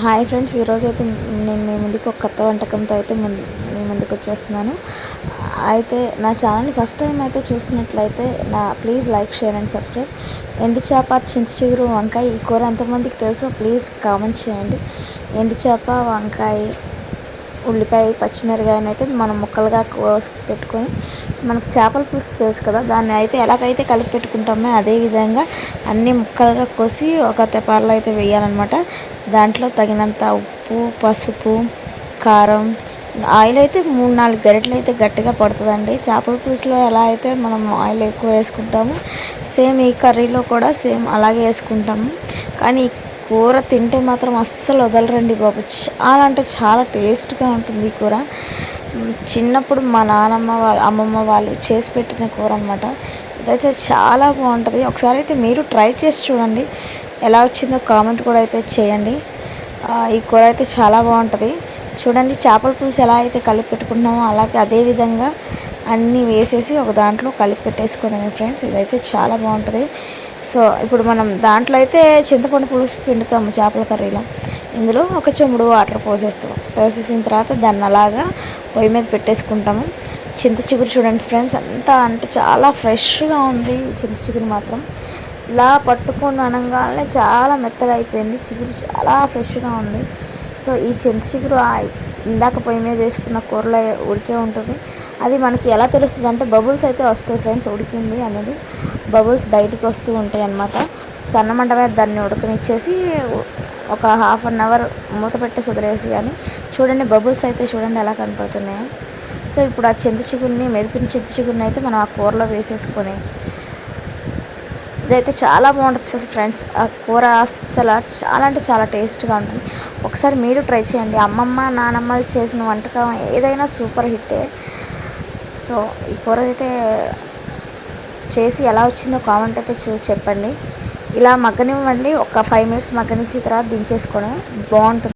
Hi friends ఈరోజు అయితే నేను మీ ముందుకు ఒక కొత్త వంటకంతో అయితే ముందు మీ ముందుకు వచ్చేస్తున్నాను. అయితే నా ఛానల్ ఫస్ట్ టైం అయితే చూసినట్లయితే నా please like share and subscribe. ఎండు చేప చింతచిగురు వంకాయ ఈ కూర ఎంతమందికి తెలుసో ప్లీజ్ కామెంట్ చేయండి. ఎండు చేప వంకాయ ఉల్లిపాయ పచ్చిమిరకాయని అయితే మనం ముక్కలుగా కోసి పెట్టుకొని మనకు చేపల పులుసు తెలుసు కదా దాన్ని అయితే ఎలాగైతే కలిపి పెట్టుకుంటామో అదే విధంగా అన్ని ముక్కలుగా కోసి ఒక తెపాల్లో అయితే వేయాలన్నమాట. దాంట్లో తగినంత ఉప్పు పసుపు కారం ఆయిల్ అయితే మూడు నాలుగు గరిటలు అయితే గట్టిగా పడుతుందండి. చేపల పులుసులో ఎలా అయితే మనం ఆయిల్ ఎక్కువ వేసుకుంటామో సేమ్ ఈ కర్రీలో కూడా సేమ్ అలాగే వేసుకుంటాము. కానీ కూర తింటే మాత్రం అస్సలు వదలరండి బాబు. చాలా అంటే చాలా టేస్ట్గా ఉంటుంది ఈ కూర. చిన్నప్పుడు మా నానమ్మ వాళ్ళ అమ్మమ్మ వాళ్ళు చేసి పెట్టిన కూర అనమాట ఇదైతే చాలా బాగుంటుంది. ఒకసారి అయితే మీరు ట్రై చేసి చూడండి. ఎలా వచ్చిందో కామెంట్ కూడా అయితే చేయండి. ఈ కూర అయితే చాలా బాగుంటుంది. చూడండి చేపల పులుసు ఎలా అయితే కలిపి పెట్టుకుంటున్నామో అలాగే అదే విధంగా అన్నీ వేసేసి ఒక దాంట్లో కలిపి పెట్టేసుకోవడమే ఫ్రెండ్స్. ఇదైతే చాలా బాగుంటుంది. సో ఇప్పుడు మనం దాంట్లో అయితే చింతపండు పులుసు పిండుతాము చేపల కర్రీలో. ఇందులో ఒక చెముడు వాటర్ పోసేస్తాం. పోసేసిన తర్వాత దాన్ని అలాగా పొయ్యి మీద పెట్టేసుకుంటాము. చింత చిగురు చూడండి ఫ్రెండ్స్ అంతా అంటే చాలా ఫ్రెష్గా ఉంది చింత చిగురు మాత్రం. ఇలా పట్టుకొని అనగానే చాలా మెత్తగా అయిపోయింది. చిగురు చాలా ఫ్రెష్గా ఉంది. సో ఈ చింతచిగురు ఇందాక పొయ్యి మీద వేసుకున్న కూరలో ఉడికే ఉంటుంది. అది మనకి ఎలా తెలుస్తుంది అంటే బబుల్స్ అయితే వస్తాయి ఫ్రెండ్స్ ఉడికింది అనేది. బబుల్స్ బయటికి వస్తూ ఉంటాయి అన్నమాట. సన్నమంట మీద దాన్ని ఉడకనిచ్చేసి ఒక హాఫ్ అన్ అవర్ మూత పెట్టేసి వదిలేసి కానీ చూడండి బబుల్స్ అయితే చూడండి ఎలా కనపడుతున్నాయి. సో ఇప్పుడు ఆ చింత చిగురిని మెదిపిన చింత చిగురిని అయితే మనం ఆ కూరలో వేసేసుకొని ఇదైతే చాలా బాగుంటుంది ఫ్రెండ్స్. ఆ కూర అస్సలు చాలా అంటే చాలా టేస్ట్గా ఉంటుంది. ఒకసారి మీరు ట్రై చేయండి. అమ్మమ్మ నానమ్మ చేసిన వంటకం ఏదైనా సూపర్ హిట్టే సో ఈ కూర అయితే చేసి ఎలా వచ్చిందో కామెంట్ అయితే చూసి చెప్పండి. ఇలా మగ్గనివ్వండి. ఒక ఫైవ్ మినిట్స్ మగ్గనిచ్చిన తర్వాత దించేసుకోవడం బాగుంటుంది.